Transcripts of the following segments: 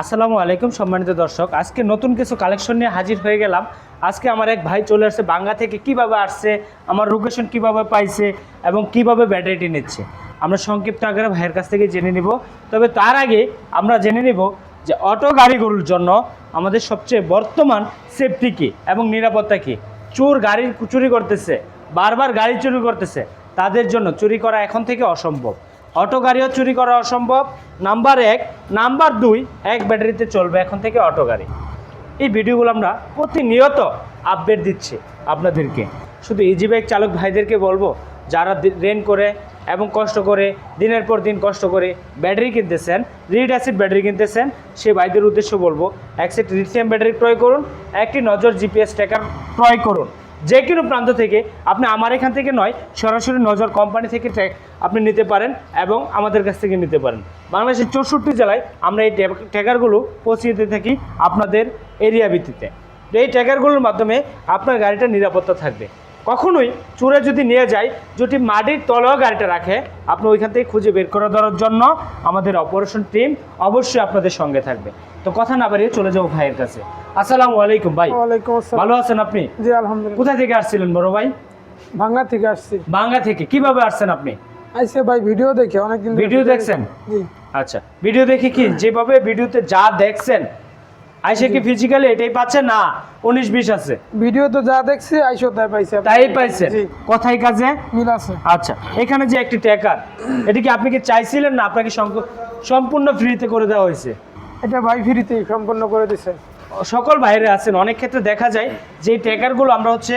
আসসালামু আলাইকুম সম্মানিত দর্শক। আজকে নতুন কিছু কালেকশন নিয়ে হাজির হয়ে গেলাম। আজকে আমার এক ভাই চলে আসছে বাংলা থেকে কীভাবে আসছে, আমার লোকেশন কীভাবে পাইছে এবং কীভাবে ব্যাটারিটি নিচ্ছে। আমরা সংক্ষিপ্ত আকারে ভাইয়ের কাছ থেকে জেনে নিব। তবে তার আগে আমরা জেনে নিব যে অটো গাড়িগুলোর জন্য আমাদের সবচেয়ে বর্তমান সেফটি কী এবং নিরাপত্তা কী। চোর গাড়ি চুরি করতেছে, বারবার গাড়ি চুরি করতেছে, তাদের জন্য চুরি করা এখন থেকে অসম্ভব। অটো গাড়িও চুরি করা অসম্ভব। নাম্বার এক, নাম্বার দুই, এক ব্যাটারিতে চলবে এখন থেকে অটো গাড়ি। এই ভিডিওগুলো আমরা প্রতিনিয়ত আপডেট দিচ্ছি আপনাদেরকে। শুধু ইজি বাইক চালক ভাইদেরকে বলব, যারা রেন করে এবং কষ্ট করে, দিনের পর দিন কষ্ট করে ব্যাটারি কিনতেছেন রিড অ্যাসিড ব্যাটারি কিনতেছেন, সে ভাইদের উদ্দেশ্য বলব, এক সেট লিথিয়াম ব্যাটারি ক্রয় করুন, একটি নজর জিপিএস ট্র্যাকার ক্রয় করুন। যে কোনো প্রান্ত থেকে, আপনি আমার এখান থেকে নয়, সরাসরি নজর কোম্পানি থেকে আপনি নিতে পারেন এবং আমাদের কাছ থেকে নিতে পারেন। বাংলাদেশের চৌষট্টি জেলায় আমরা এই ট্যাগ- ট্যাগারগুলো পৌঁছে দিতে থাকি আপনাদের এরিয়া ভিত্তিতে। এই ট্যাগারগুলোর মাধ্যমে আপনার গাড়িটা নিরাপত্তা থাকবে। কখনোই চোরে যদি নিয়ে যায় যদি মাটির তলেও গাড়িটা রাখে আপনি ওইখান থেকে খুঁজে বের করে দেওয়ার জন্য আমাদের অপারেশন টিম অবশ্যই আপনাদের সঙ্গে থাকবে। তো কথা না বাড়িয়ে চলে যাব ভাইয়ের কাছে। আসসালামু আলাইকুম ভাই। ভালো আছেন আপনি? জি আলহামদুলিল্লাহ। কোথা থেকে আসছিলেন বড় ভাই? ভাঙ্গা থেকে আসছি। বাংলা থেকে। কীভাবে আসছেন আপনি? আইসে ভাই ভিডিও দেখে অনেকদিন ভিডিও দেখছেন? জি। আচ্ছা ভিডিও দেখে কি? যেভাবে ভিডিওতে যা দেখছেন আইসে কি ফিজিক্যালি এটাই পাচ্ছে না? উনিশ বিশ আছে। ভিডিও তো যা দেখছি আইসো তাই পাইছে। তাই পাইছেন জি। কথাই কাজে? মিল আছে। আচ্ছা এখানে যে একটি ট্যাকার এটা কি আপনি কি চাইছিলেন না আপনাকে সম্পূর্ণ ফ্রিতে করে দেওয়া হয়েছে? এটা ভাই ফ্রিতে সম্পন্ন করে দিছে। সকল বাইরে আছেন অনেক ক্ষেত্রে দেখা যায় যে এই ট্যাকারগুলো আমরা হচ্ছে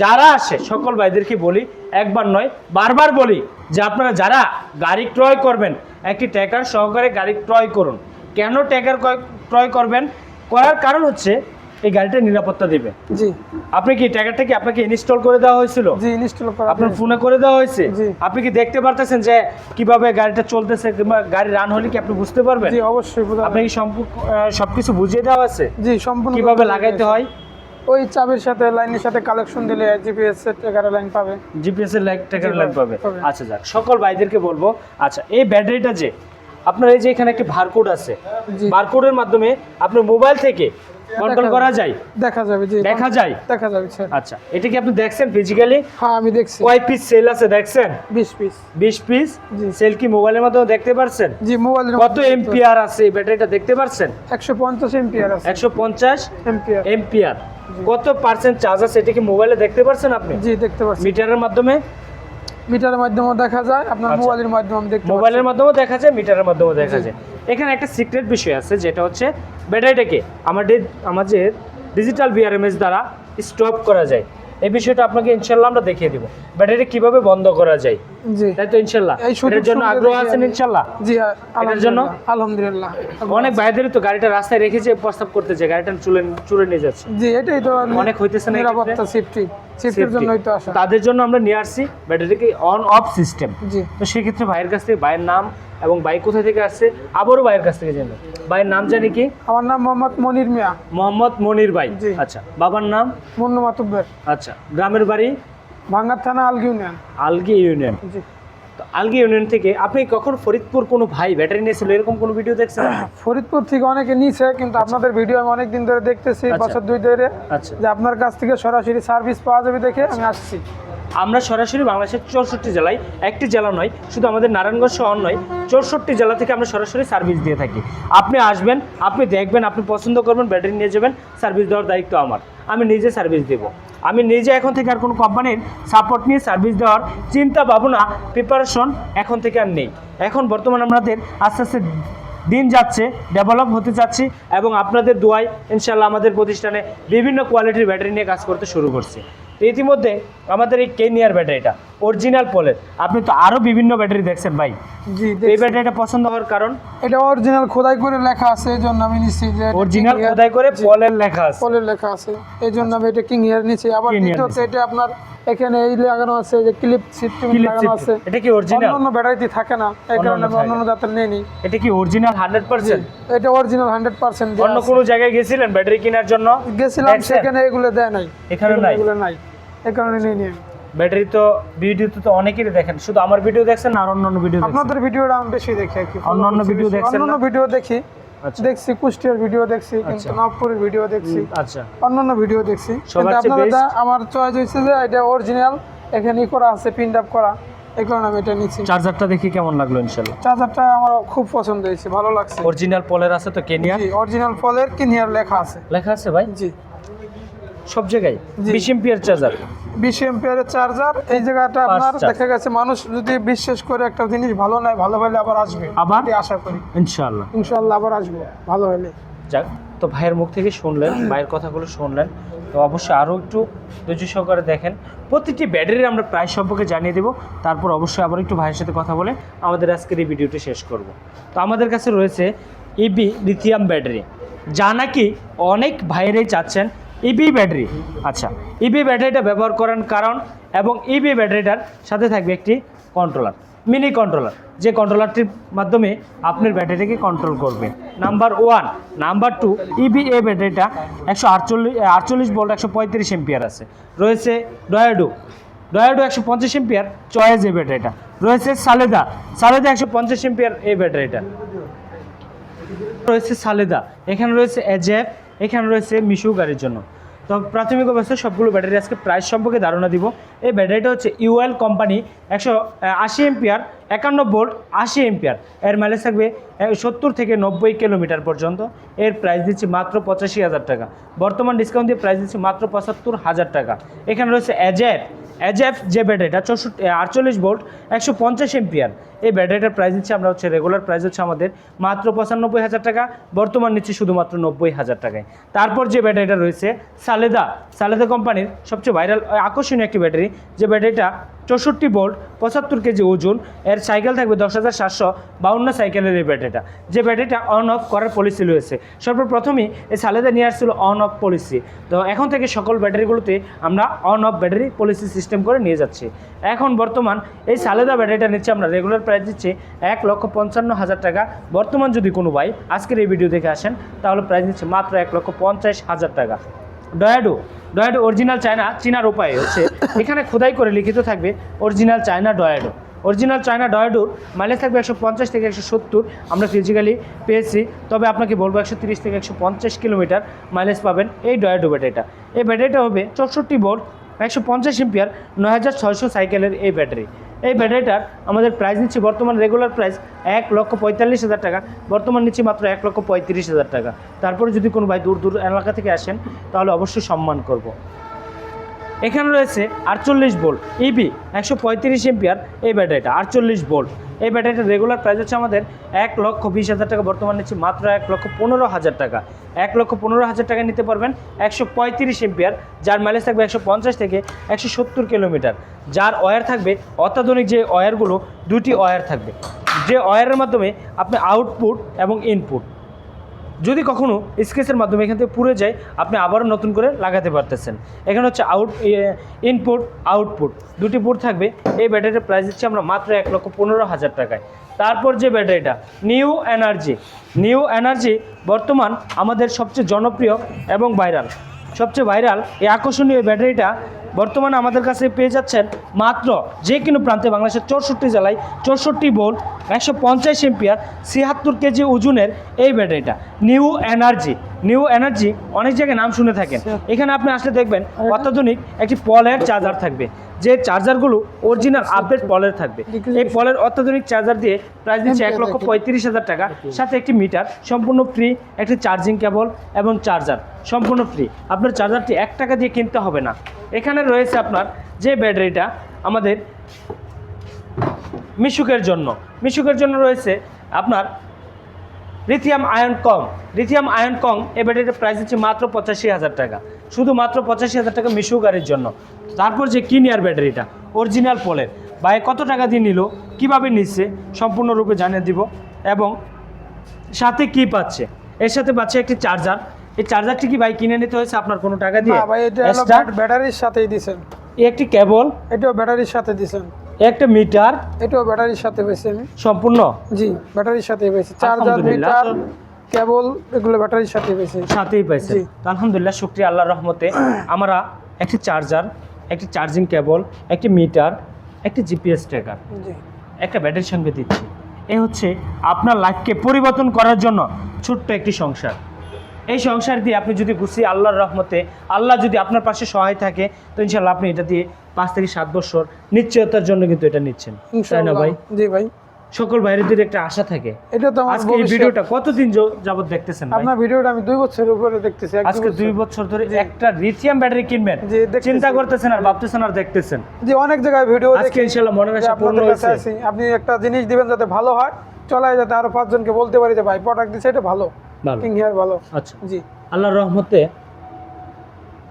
যারা আসে সকল ভাইদেরকে বলি একবার নয় বারবার বলি যে আপনারা যারা গাড়ি ক্রয় করবেন একটি ট্যাকার সহকারে গাড়ি ক্রয় করুন। কেন ট্যাকার ক্রয় করবেন? করার কারণ হচ্ছে এই গাড়িটা নিরাপত্তা দেবে। জি। আপনি কি ট্যাগারটা কি আপনাকে ইনস্টল করে দেওয়া হয়েছিল? জি ইনস্টল করা আপনার ফোনে করে দেওয়া হয়েছে? জি। আপনি কি দেখতে পারতেছেন যে কীভাবে গাড়িটা চলতেছে কিংবা গাড়ি রান হলে কি আপনি বুঝতে পারবেন? জি অবশ্যই আপনি কি সম্পূর্ণ সবকিছু বুঝিয়ে দেওয়া আছে? জি সম্পূর্ণ কীভাবে লাগাইতে হয়? ওই চাবির সাথে লাইনের সাথে কালেকশন দিলে জিপিএস এর এগারো লাইন পাবে। জিপিএস এর লাইক টাকার লাইন পাবে। আচ্ছা যাক সকল ভাইদেরকে বলব। আচ্ছা এই ব্যাটারিটা যে আপনার এই যে এখানে একটি বারকোড আছে। বারকোডের মাধ্যমে আপনার মোবাইল থেকে কন্ট্রোল করা যায়। দেখা যাবে জি। দেখা যায়? দেখা যাবে আচ্ছা এটা কি আপনি দেখছেন ফিজিক্যালি হ্যাঁ আমি দেখছি। কয় পিস সেল আছে দেখছেন? বিশ পিস বিশ পিস সেল কি মোবাইলের মাধ্যমে দেখতে পারছেন? জি মোবাইলের কত এমপিআর আছে এই ব্যাটারিটা দেখতে পারছেন? একশো পঞ্চাশ এমপিআর আছে। একশো পঞ্চাশ এমপিআর এমপিআর কত পার্সেন্ট চার্জ আছে এটা কি মোবাইলে দেখতে পারছেন আপনি? জি দেখতে পাচ্ছি মিটারের মাধ্যমে? মিটারের মাধ্যমেও দেখা যায় আপনার আচ্ছা। মোবাইলের মাধ্যমে দেখতে মোবাইলের মাধ্যমেও দেখা যায় মিটারের মাধ্যমেও দেখা যায়। এখানে একটা সিক্রেট বিষয় আছে যেটা হচ্ছে ব্যাটারিটাকে আমাদের আমাদের ডিজিটাল বিআরএমএস দ্বারা স্টপ করা যায়। এই বিষয়টা আপনাকে ইনশাল্লাহ আমরা দেখিয়ে দেবো। ব্যাটারি কীভাবে বন্ধ করা যায়। জি। তাই তো ইনশাল্লাহ। এটার জন্য আগ্রহ আছেন ইনশাল্লাহ? জি এটার জন্য? আলহামদুলিল্লাহ অনেক তো গাড়িটা রাস্তায় রেখেছে প্রস্তাব করতে যে গাড়িটা চুলে নিয়ে যাচ্ছে। জি এটাই তো অনেক হইতেছে না নিরাপত্তা সেফটি সেফটির জন্যই তো আসা। তাদের জন্য আমরা নিয়ে আসছি ব্যাটারিকে অন অফ সিস্টেম জি। তো সেক্ষেত্রে ভাইয়ের কাছ থেকে ভাইয়ের নাম এবং ভাই কোথা থেকে আসছে আবারও ভাইয়ের কাছ থেকে জানব। ভাইয়ের নাম জানি কি? আমার নাম মোহাম্মদ মনির মিয়া। মোহাম্মদ মনির ভাই। আচ্ছা বাবার নাম? মুন্নু মাতুব্বের আচ্ছা গ্রামের বাড়ি? ভাঙ্গার থানা আলগি ইউনিয়ন। আলগি ইউনিয়ন। তো আলগি ইউনিয়ন থেকে আপনি কখন ফরিদপুর কোনো ভাই ব্যাটারি নিয়েছিল এরকম কোনো ভিডিও দেখছেন? ফরিদপুর থেকে অনেকে নিছে কিন্তু আপনাদের ভিডিও আমি অনেক দিন ধরে দেখতেছি আচ্ছা। বছর দুই ধরে। আচ্ছা। যে আপনার কাছ থেকে সরাসরি সার্ভিস পাওয়া যাবে দেখে আমি আসছি। আমরা সরাসরি বাংলাদেশের চৌষট্টি জেলায় একটি জেলা নয় শুধু আমাদের নারায়ণগঞ্জ শহর নয় চৌষট্টি জেলা থেকে আমরা সরাসরি সার্ভিস দিয়ে থাকি। আপনি আসবেন আপনি দেখবেন আপনি পছন্দ করবেন ব্যাটারি নিয়ে যাবেন সার্ভিস দেওয়ার দায়িত্ব আমার। আমি নিজে সার্ভিস দেব। আমি নিজে এখন থেকে আর কোনো কোম্পানির সাপোর্ট নিয়ে সার্ভিস দেওয়ার চিন্তা, ভাবনা প্রিপারেশন এখন থেকে আর নেই। এখন বর্তমানে আমাদের আস্তে আস্তে দিন যাচ্ছে ডেভেলপ হতে যাচ্ছি এবং আপনাদের দোয়ায় ইনশাল্লাহ আমাদের প্রতিষ্ঠানে বিভিন্ন কোয়ালিটির ব্যাটারি নিয়ে কাজ করতে শুরু করছি। ইতিমধ্যে আমাদের এই কেনিয়ার ব্যাটারিটা অরিজিনাল পোলের আপনি তো আরও বিভিন্ন ব্যাটারি দেখছেন ভাই। জি এই ব্যাটারিটা পছন্দ হওয়ার কারণ? এটা অরিজিনাল খোদাই করে লেখা আছে এই জন্য আমি নিচ্ছি যে অরিজিনাল খোদাই করে পলের লেখা আছে। পলের লেখা আছে এই জন্য আমি এটা কিং ইয়ার নিচ্ছি আবার দ্বিতীয়ত। এটা আপনার এখানে এই লাগানো আছে যে ক্লিপ সিস্টেম লাগানো আছে। এটা কি অরিজিনাল অন্য ব্যাটারিতে থাকে না এই কারণে আমি অন্য জাতের নিই এটা কি অরিজিনাল হান্ড্রেড পার্সেন্ট এটা অরিজিনাল হান্ড্রেড পার্সেন্ট অন্য কোনো জায়গায় গেছিলেন ব্যাটারি কেনার জন্য? গেছিলাম সেখানে এগুলো দেয় নাই। এখানে নাই? এগুলো নাই। কারণে নিয়ে নিই ব্যাটারি তো ভিডিওতে তো অনেকেরই দেখেন। শুধু আমার ভিডিও দেখছেন আর অন্য অন্য ভিডিও আপনাদের ভিডিওটা আমি বেশি দেখি আর কি। অন্যান্য video দেখছেন অন্যান্য ভিডিও দেখি। আচ্ছা। দেখছি কুষ্টিয়ার ভিডিও দেখছি কিন্তু আচ্ছা। নবপুরের ভিডিও দেখছি আচ্ছা। অন্যান্য ভিডিও দেখছি। কিন্তু আপনার? আমার চয়েস হয়েছে যে এটা অরিজিনাল এখানে ই করা আছে প্রিন্ট আপ করা। এই কারণে আমি এটা নিচ্ছি। চার্জারটা দেখি কেমন লাগল ইনশাল্লাহ? চার্জারটা আমার খুব পছন্দ হয়েছে ভালো লাগছে। অরিজিনাল পলের আছে তো কেনিয়া জি অরিজিনাল ফলের কিনিয়ার লেখা আছে। লেখা আছে ভাই? জি। সব জায়গায়। বিশ এম্পিয়ার চার্জার বিশ এম্পিয়ারের চার্জার এই জায়গাটা আপনার দেখা গেছে মানুষ যদি বিশ্বাস করে একটা জিনিস ভালো নাই ভালো হলে আবার আসবে। আবার? আশা করি। ইনশাল্লাহ ইনশাল্লাহ আবার আসবে ভালো হলে যাক তো ভাইয়ের মুখ থেকে শুনলেন ভাইয়ের কথাগুলো শুনলেন। তো অবশ্যই আরও একটু ধৈর্য সহকারে দেখেন। প্রতিটি ব্যাটারির আমরা প্রাইস সম্পর্কে জানিয়ে দেবো। তারপর অবশ্যই আবার একটু ভাইয়ের সাথে কথা বলে আমাদের আজকের এই ভিডিওটি শেষ করব। তো আমাদের কাছে রয়েছে ইবি লিথিয়াম ব্যাটারি যা নাকি অনেক ভাইয়েরাই চাচ্ছেন ইবি ব্যাটারি আচ্ছা ইবি ব্যাটারিটা ব্যবহার করার কারণ এবং ইবি ব্যাটারিটার সাথে থাকবে একটি কন্ট্রোলার মিনি কন্ট্রোলার যে কন্ট্রোলারটির মাধ্যমে আপনার ব্যাটারিকে কন্ট্রোল করবে। Number one number two EBA ব্যাটারিটা একশো আটচল্লিশ আটচল্লিশ ভোল্ট একশো পঁয়ত্রিশ এম্পিয়ার আছে। রয়েছে ডয়াডো ডয়াডো একশো পঞ্চাশ এম্পিয়ার চয়েস এই ব্যাটারিটা রয়েছে সালেদা সালেদা একশো পঞ্চাশ এম্পিয়ার এই ব্যাটারিটা রয়েছে সালেদা এখানে রয়েছে এজেফ এখানে রয়েছে মিশু গাড়ির জন্য। তো প্রাথমিক অবস্থায় সবগুলো ব্যাটারি আজকে প্রাইস সম্পর্কে ধারণা দিব। এই ব্যাটারিটা হচ্ছে ইউএল কোম্পানি একশো আশি এম্পিয়ার একান্ন ভোল্ট আশি এম্পিয়ার। এর মাইলেজ থাকবে সত্তর থেকে নব্বই কিলোমিটার পর্যন্ত। এর প্রাইস দিচ্ছি মাত্র পঁচাশি হাজার টাকা। বর্তমান ডিসকাউন্ট দিয়ে প্রাইস দিচ্ছি মাত্র পঁচাত্তর হাজার টাকা। এখানে রয়েছে এজেফ এজেফ যে ব্যাটারিটা চৌষট্টি আটচল্লিশ ভোল্ট, একশো পঞ্চাশ এম্পিয়ার। এই ব্যাটারিটার প্রাইস দিচ্ছি আমরা হচ্ছে রেগুলার প্রাইস হচ্ছে আমাদের মাত্র পঁচানব্বই হাজার টাকা। বর্তমান নিচ্ছি শুধুমাত্র নব্বই হাজার টাকায়। তারপর যে ব্যাটারিটা রয়েছে, সালেদা। সালেদা কোম্পানির সবচেয়ে ভাইরাল আকর্ষণীয় একটি ব্যাটারি যে ব্যাটারিটা চৌষট্টি ভোল্ট পঁচাত্তর কেজি ওজন, এর সাইকেল থাকবে দশ হাজার সাতশো বাউন্ন সাইকেলের এই ব্যাটারিটা যে ব্যাটারিটা অন অফ করার পলিসি রয়েছে। সর্বপ্রথমেই এই সালেদা নিয়ে আসছিল অন অফ পলিসি তো এখন থেকে সকল ব্যাটারিগুলোতে আমরা on off battery policy system করে নিয়ে যাচ্ছি। এখন বর্তমান এই সালেদা ব্যাটারিটা নিচ্ছে আমরা রেগুলার প্রাইস দিচ্ছি এক লক্ষ পঞ্চান্ন হাজার টাকা। বর্তমান যদি কোনো ভাই আজকের এই ভিডিও দেখে আসেন, তাহলে প্রাইস দিচ্ছে মাত্র এক লক্ষ পঞ্চাশ হাজার টাকা। ডয়াডো ডয়াডো অরিজিনাল চায়না চীনার উপায় হচ্ছে। এখানে খোদাই করে লিখিত থাকবে, অরিজিনাল চায়না ডয়াডো। অরিজিনাল চায়না ডয়াডোর মাইলেজ থাকবে একশো পঞ্চাশ থেকে একশো সত্তর, আমরা ফিজিক্যালি পেয়েছি, তবে আপনাকে বলব একশো তিরিশ থেকে একশো পঞ্চাশ কিলোমিটার মাইলেজ পাবেন এই ডয়াডো ব্যাটারিটা। এই ব্যাটারিটা হবে চৌষট্টি ভোল্ট, একশো পঞ্চাশ এম্পিয়ার নয় হাজার ছয়শো সাইকেলের এই ব্যাটারি। এই ব্যাটারিটার আমাদের প্রাইস নিচ্ছে বর্তমান রেগুলার প্রাইস এক লক্ষ পঁয়তাল্লিশ হাজার টাকা। বর্তমান নিচ্ছে মাত্র এক লক্ষ পঁয়ত্রিশ হাজার টাকা। তারপরে যদি কোনো ভাই দূর দূর এলাকা থেকে আসেন, তাহলে অবশ্যই সম্মান করব। এখানে রয়েছে আটচল্লিশ বোল্ট ইবি একশো পঁয়ত্রিশ এম্পিয়ার এই ব্যাটারিটা, আটচল্লিশ ভোল্ট এই ব্যাটারিটা রেগুলার প্রাইস হচ্ছে আমাদের এক লক্ষ বিশ হাজার টাকা, বর্তমান নিচ্ছি মাত্র এক লক্ষ পনেরো হাজার টাকা। এক লক্ষ পনেরো হাজার টাকা নিতে পারবেন একশো পঁয়ত্রিশ এম্পিয়ার যার মাইলেজ থাকবে একশো পঞ্চাশ থেকে একশো সত্তর কিলোমিটার যার ওয়্যার থাকবে, অত্যাধুনিক যে ওয়্যারগুলো দুটি ওয়্যার থাকবে। যে ওয়্যারের মাধ্যমে আপনি আউটপুট এবং ইনপুট যদি কখনও স্কেচের মাধ্যমে এখান থেকে পুড়ে যায়, আপনি আবারও নতুন করে লাগাতে পারতেছেন। এখানে হচ্ছে আউট ইনপুট আউটপুট দুটি পুট থাকবে। এই ব্যাটারিটার প্রাইস দিচ্ছি আমরা মাত্র এক লক্ষ পনেরো হাজার টাকায়। তারপর যে ব্যাটারিটা নিউ এনার্জি নিউ এনার্জি বর্তমান আমাদের সবচেয়ে জনপ্রিয় এবং ভাইরাল সবচেয়ে ভাইরাল এই আকর্ষণীয় ব্যাটারিটা বর্তমানে আমাদের কাছে পেয়ে যাচ্ছেন মাত্র যে কোনো প্রান্তে বাংলাদেশের চৌষট্টি জেলায় চৌষট্টি ভোল্ট, একশো পঞ্চাশ এম্পিয়ার, ছিয়াত্তর কেজি ওজনের এই ব্যাটারিটা। নিউ এনার্জি নিউ এনার্জি, অনেক জায়গায় নাম শুনে থাকেন। এখানে আপনি আসলে দেখবেন অত্যাধুনিক একটি পলের চার্জার থাকবে। যে চার্জারগুলো অরিজিনাল আপডেট পলের থাকবে। এই পলের অত্যাধুনিক চার্জার দিয়ে প্রাইস দিচ্ছে এক লক্ষ পঁয়ত্রিশ হাজার টাকা। সাথে একটি মিটার, সম্পূর্ণ ফ্রি, একটি চার্জিং কেবল এবং চার্জার, সম্পূর্ণ ফ্রি। আপনার চার্জারটি এক টাকা দিয়ে কিনতে হবে না। এখানে রয়েছে আপনার যে ব্যাটারিটা আমাদের মিশুকের জন্য। মিশুকের জন্য রয়েছে আপনার লিথিয়াম আয়ন কং লিথিয়াম আয়ন কং এই ব্যাটারিটার প্রাইস হচ্ছে মাত্র পঁচাশি হাজার টাকা। শুধুমাত্র পঁচাশি হাজার টাকা মিশু গাড়ির জন্য। তারপর যে কিনিয়ার ব্যাটারিটা অরিজিনাল পোলের ভাই, কত টাকা দিয়ে নিল? কীভাবে নিচ্ছে? সম্পূর্ণরূপে জানিয়ে দিব। এবং সাথে কি পাচ্ছে? এর সাথে পাচ্ছে একটি চার্জার এই চার্জারটি কি ভাই কিনে নিতে হয়েছে আপনার কোনো টাকা দিয়ে? না ভাই এটা হলো ব্যাটারির সাথেই এই একটি কেবল এটাও ব্যাটারির সাথে দিছেন একটা মিটার এটাও ব্যাটারির সাথে পেয়েছি আমি সম্পূর্ণ? জি ব্যাটারির সাথে পেয়েছি চার্জার মিটার কেবল এগুলো ব্যাটারির সাথে পেয়েছি সাথেই পাইছে তো আলহামদুলিল্লাহ শুক্রিয়া আল্লাহর রহমতে আমরা একটি চার্জার একটি চার্জিং কেবল একটি মিটার একটি জিপিএস ট্র্যাকার জি। একটা ব্যাটারির সঙ্গে দিচ্ছি। এ হচ্ছে আপনার লাইফকে পরিবর্তন করার জন্য ছোট্ট একটি সংসার। এই সংসার দিয়ে আপনি যদি গুছিয়ে আল্লাহর রহমতে আল্লাহ যদি আপনার পাশে সহায় থাকে তো ইনশাল্লাহ আপনি এটা দিয়ে পাঁচ থেকে সাত বছর নিশ্চয়তার জন্য কিন্তু এটা নিচ্ছেন। তাই না ভাই? জি ভাই। সকল বাইরেদের একটা আশা থাকে। এটা তো আজকে এই ভিডিওটা কতদিন যাবত দেখতেছেন ভাই? আপনার ভিডিওটা আমি দুই বছর উপরে দেখতেছি আজকে দুই বছর। ধরে একটা লিথিয়াম ব্যাটারি কিনবেন। চিন্তা করতেছেন আর ভাবতেছেন আর দেখতেছেন। যে অনেক জায়গায় ভিডিও আজকে দেখি। ইনশাল্লাহ মনের আশা পূর্ণ হয়েছে। আপনি একটা জিনিস দিবেন যাতে ভালো হয় চলায় যাতে আরও পাঁচজনকে বলতে পারি যে ভাই প্রোডাক্ট দিচ্ছে এটা ভালো। ভালো। কিং হেয়ার ভালো। আচ্ছা। জি। আল্লাহর রহমতে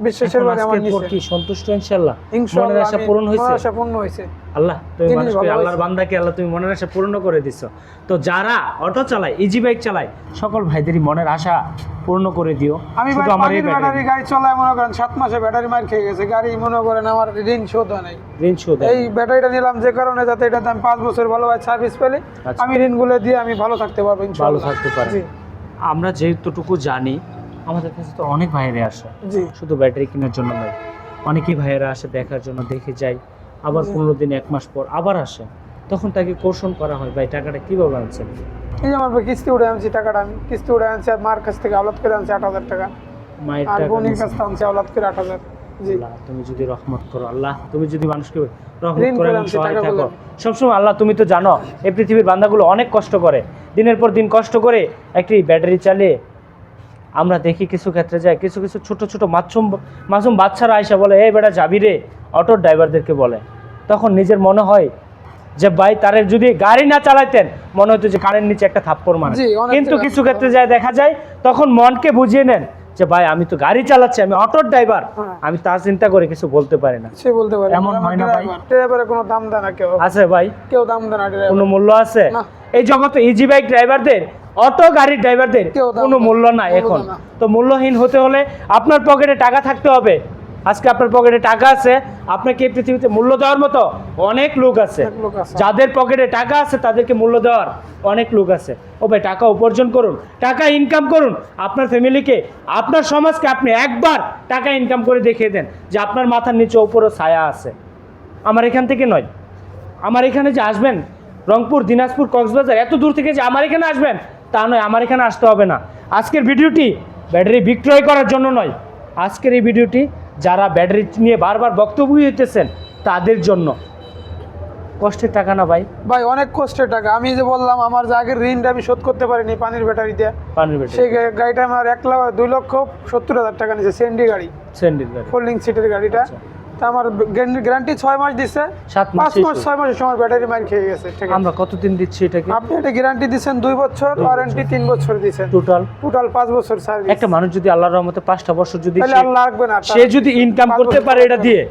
বিশ্বাসের বারে আমার নিচে। কি সন্তুষ্ট ইনশাল্লাহ মনের আশা পূরণ হয়েছে? আশা পূর্ণ হয়েছে। আল্লাহ তুমি মানুষকে আল্লাহর বান্দাকে আল্লাহ তুমি মনের আশা পূর্ণ করে দিছো। তো যারা অটো চালায় ইজি বাইক চালায় সকল ভাইদেরই মনের আশা পূর্ণ করে দিও। আমি শুধু আমার এই ব্যাটারি গাড়ি চলায় মনে করেন সাত মাসে ব্যাটারি মার খেয়ে গেছে। গাড়ি মনে করেন আমার ঋণ শোধ হয় নাই। ঋণ শোধ এই ব্যাটারিটা নিলাম যে কারণে যাতে এটা আমি পাঁচ বছর ভালোভাবে সার্ভিস পেলে। আচ্ছা। আমি ঋণগুলো দিয়ে আমি ভালো থাকতে পারব ভালো থাকতে পারে জি। আমরা যেহেতুটুকু জানি আমাদের কাছে তো অনেক ভাইয়েরা আসে। শুধু ব্যাটারি কেনার জন্য নয় অনেকেই ভাইয়েরা আসে দেখার জন্য দেখে যায়। আবার পনেরো দিন এক মাস পর আবার আসে। তখন তাকে কৌশল করা হয় ভাই টাকাটা কীভাবে আনছেন? এই যে আমার ভাই কিস্তি উঠে আনছি টাকাটা আমি কিস্তি উঠে আনছি আর মার কাছ থেকে আলাদ করে আনছি আট হাজার টাকা। মায়ের আর টাকা বোনের কাছ থেকে আনছি আলাদ করে আট হাজার। আল্লাহ তুমি যদি রহমত করো আল্লাহ তুমি যদি মানুষকে রহমত করো করে এবং আনছি, সহায় থাকো সবসময় আল্লাহ তুমি তো জানো এই পৃথিবীর বান্দাগুলো অনেক কষ্ট করে। দিনের পর দিন কষ্ট করে একটি ব্যাটারি চালিয়ে আমরা দেখি কিছু ক্ষেত্রে যায় কিছু কিছু ছোট ছোট মাছুম মাসুম বাচ্চারা আইসা বলে এই বেটা যাবি রে? অটোর ড্রাইভারদেরকে বলে। তখন নিজের মনে হয় যে ভাই তারের যদি গাড়ি না চালাইতেন মনে হতো যে কানের নিচে একটা থাপ্পড় মানে কিন্তু কিছু ক্ষেত্রে যায় দেখা যায় তখন মনকে বুঝিয়ে নেন যে ভাই আমি তো গাড়ি চালাচ্ছি আমি অটোর ড্রাইভার হ্যাঁ। আমি তা চিন্তা করে কিছু বলতে পারি না। সে বলতে পারে এমন হয় না ভাই? ড্রাইভারের কোনো দাম দেয় না কেউ। আছে ভাই। কেউ দাম দেয় না কোনো মূল্য আছে। এই জগতে ইজি বাইক ড্রাইভারদের অটো গাড়ির ড্রাইভারদের কোনো মূল্য না। মূল্য নাই এখন। তো মূল্যহীন হতে হলে আপনার পকেটে টাকা থাকতে হবে। আজকে আপনার পকেটে টাকা আছে আপনাকে এই পৃথিবীতে মূল্য দেওয়ার মতো অনেক লোক আছে। যাদের পকেটে টাকা আছে তাদেরকে মূল্য দেওয়ার অনেক লোক আছে। ও ভাই টাকা উপার্জন করুন টাকা ইনকাম করুন আপনার ফ্যামিলিকে আপনার সমাজকে আপনি একবার টাকা ইনকাম করে দেখিয়ে দেন যে আপনার মাথার নিচে ওপরও ছায়া আছে। আমার এখান থেকে নয়। আমার এখানে যে আসবেন রংপুর দিনাজপুর কক্সবাজার এত দূর থেকে যে আমার এখানে আসবেন তা নয় আমার এখানে আসতে হবে না। আজকের ভিডিওটি ব্যাটারি বিক্রয় করার জন্য নয়। আজকের এই ভিডিওটি যারা ব্যাটারি নিয়ে বারবার বক্তব্য দিতেছেন তাদের জন্য। কষ্টের টাকা না ভাই? ভাই অনেক কষ্টের টাকা। আমি যে বললাম আমার যে আগের ঋণটা আমি শোধ করতে পারিনি পানির ব্যাটারি দিয়ে পানির ব্যাটারি সেই গাড়িটা আমার এক লাখ দুই লক্ষ সত্তর হাজার টাকা নিয়েছে সেন্ডি গাড়ি। সেন্ডি গাড়ি। ফোল্ডিং সিটের গাড়িটা। আচ্ছা। তা আমার গ্যারান্টি ছয় মাস দিচ্ছে সাত পাঁচ মাস। ছয় মাসের সময় ব্যাটারি মার খেয়ে গেছে ঠিক আমরা কতদিন দিচ্ছি এটাকে আপনি এটা গ্যারান্টি দিচ্ছেন দুই বছর ওয়ারেন্টি তিন বছর দিচ্ছেন টোটাল টোটাল পাঁচ বছর সার্ভিস একটা মানুষ যদি আল্লাহর রহমতে পাঁচটা বছর যদি আর লাগবে না সে যদি ইনকাম করতে পারে এটা দিয়ে?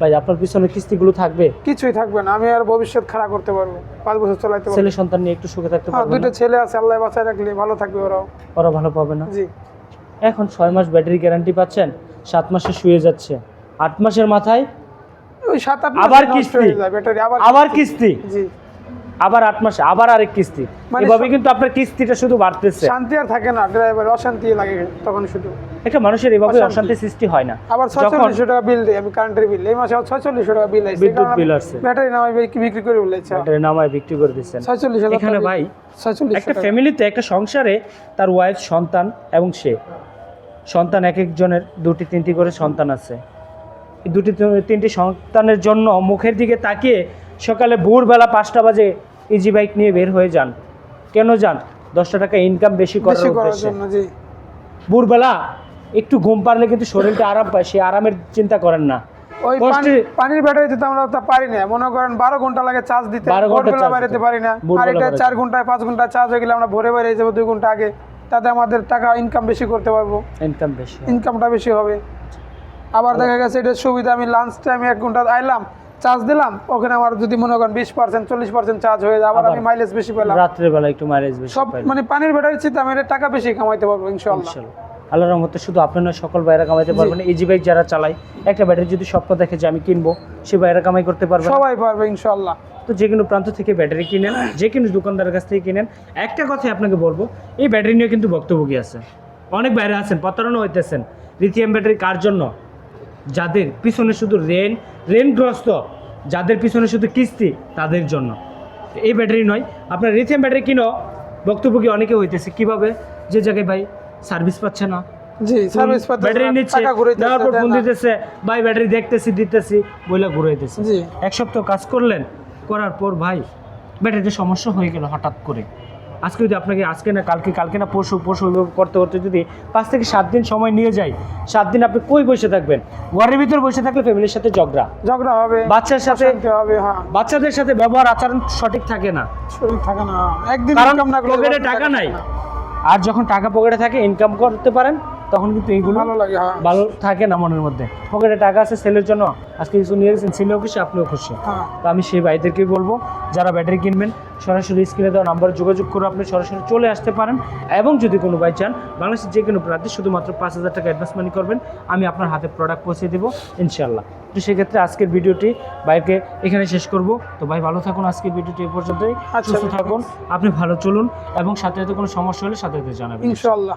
ভাই আপনার পিছনে কিস্তিগুলো থাকবে? কিছুই থাকবে না আমি আর ভবিষ্যৎ খারাপ করতে পারব পাঁচ বছর চালাতে পারব। ছেলে সন্তান নিয়ে একটু সুখে থাকতে হ্যাঁ পারবে দুইটা ছেলে আছে আল্লাহ বাঁচায় রাখলে ভালো থাকবে ওরাও। ওরা ভালো পাবে না? জি। এখন ছয় মাস ব্যাটারি গ্যারান্টি পাচ্ছেন সাত মাসে শুয়ে যাচ্ছে। আট মাসের মাথায়? আবার কিস্তি। আবার কিস্তি। আবার আট মাসে আবার আরেক কিস্তি। মানে এভাবে কিন্তু আপনার কিস্তিটা শুধু বাড়তেছে। শান্তি আর থাকে না ড্রাইভার অশান্তি লাগে তখন শুধু। একটা মানুষের এভাবে অশান্তি। সৃষ্টি হয় না। আবার ছয়চল্লিশশো টাকা বিল আমি কারেন্টের বিল এই মাসে ছয়চল্লিশশো টাকা বিল আসছে বিদ্যুৎ বিল আসছে। ব্যাটারি নামাই বিক্রি করে বলেছে ব্যাটারি নামায় বিক্রি করে দিচ্ছেন। ছয়চল্লিশ এখানে ভাই ছয়চল্লিশ একটা ফ্যামিলিতে একটা সংসারে তার ওয়াইফ সন্তান এবং সে। সন্তান এক একজনের দুটি তিনটি করে সন্তান আছে। দুটি তি- তিনটি সন্তানের জন্য মুখের দিকে তাকিয়ে সকালে ভোরবেলা পাঁচটা বাজে ইজি বাইক নিয়ে বের হয়ে যান। কেন যান? দশটা টাকা ইনকাম বেশি করার জন্য ভোরবেলা একটু ঘুম পারলে কিন্তু শরীরটা আরাম পায় সে আরামের চিন্তা করেন না। ওই পানির ব্যাটারি দিতে আমরা তা পারি না। মনে করেন বারো ঘণ্টা লাগে চার্জ দিতে 12 ঘণ্টা ভোরবেলা বাড়িতে পারি না। আর এটা চার ঘন্টায় পাঁচ ঘণ্টা চার্জ হয়ে গেলে আমরা ভোরে বাইরে যাব দুই ঘণ্টা আগে। তাতে আমাদের টাকা ইনকাম বেশি করতে পারব। ইনকাম বেশি ইনকামটা বেশি হবে। আবার দেখা গেছে এটা সুবিধা আমি লাঞ্চ টাইমে এক ঘণ্টা আইলাম চার্জ দিলাম ওখানে আমার যদি মনে করেন বিশ পার্সেন্ট চল্লিশ পার্সেন্ট চার্জ হয়ে যায় আবার আমি মাইলেজ বেশি পেলাম। রাত্রের বেলা একটু মাইলেজ বেশি সব মানে পানির ব্যাটারি চিন্তা আমি এটা টাকা বেশি কামাইতে পারব ইনশাল্লাহ আল্লাহর রহমতে শুধু আপনার নয় সকল বাইরা কামাইতে। পারবেন। ইজি বাইক যারা চালায় একটা ব্যাটারি যদি স্বপ্ন দেখে যে আমি কিনবো সে বাইরা কামাই করতে পারবে সবাই পারবে ইনশাল্লাহ তো যে কোনো প্রান্ত থেকে ব্যাটারি কিনেন যে কোনো দোকানদারের কাছ থেকে কিনেন। একটা কথাই আপনাকে বলব এই ব্যাটারি নিয়ে কিন্তু বক্তব্য আছে। অনেক বাইরে আছেন প্রতারণা হইতেছেন। লিথিয়াম ব্যাটারি কার জন্য? যাদের পিছনে শুধু রেন রেনগ্রস্ত যাদের পিছনে শুধু কিস্তি তাদের জন্য। এই ব্যাটারি নয় আপনার লিথিয়াম ব্যাটারি কিনো বক্তব্য কি অনেকে হইতেছে কীভাবে? যে জায়গায় ভাই সার্ভিস পাচ্ছে না। জি সার্ভিস পাতে ব্যাটারি নিচ্ছে দেওয়ার পর ফোন দিতেছে ভাই ব্যাটারি দেখতেছি দিতেছি বইলা ঘুরাইতেছে। জি। এক সপ্তাহ কাজ করলেন করার পর ভাই ব্যাটারিতে সমস্যা হয়ে গেল হঠাৎ করে। আজকে যদি আপনাকে আজকে না কালকে কালকে না পরশু পরশু করতে করতে যদি পাঁচ থেকে সাত দিন সময় নিয়ে যায় সাত দিন আপনি কই বসে থাকবেন? ঘরের ভিতর বসে থাকলে ফ্যামিলির সাথে ঝগড়া। ঝগড়া হবে বাচ্চার সাথে হবে হ্যাঁ। বাচ্চাদের সাথে ব্যবহার আচরণ সঠিক থাকে না। সঠিক থাকে না। একদিন কারণ পকেটে টাকা নাই। আর যখন টাকা পকেটে থাকে ইনকাম করতে পারেন। তখন কিন্তু এইগুলো ভালো লাগে হ্যাঁ। ভালো থাকে না মনের মধ্যে। পকেটে টাকা আছে সেলের জন্য আজকে কিছু নিয়ে গেছেন ছেলেও খুশি আপনিও খুশি। হ্যাঁ। তো আমি সেই ভাইদেরকেই বলব যারা ব্যাটারি কিনবেন সরাসরি স্ক্রিনে দেওয়া নাম্বারে যোগাযোগ করে আপনি সরাসরি চলে আসতে পারেন। এবং যদি কোনো ভাই চান বাংলাদেশের যে কোনো প্রার্থী শুধুমাত্র পাঁচ হাজার টাকা অ্যাডভান্স মানি করবেন আমি আপনার হাতে প্রোডাক্ট পৌঁছে দেবো ইনশাল্লাহ তো সেক্ষেত্রে আজকের ভিডিওটি ভাইকে এখানে শেষ করব। তো ভাই ভালো থাকুন আজকের ভিডিওটি এই পর্যন্তই। আচ্ছা, সুস্থ থাকুন আপনি ভালো চলুন এবং সাথে সাথে কোনো সমস্যা হলে সাথে সাথে জানাবেন। ইনশাল্লাহ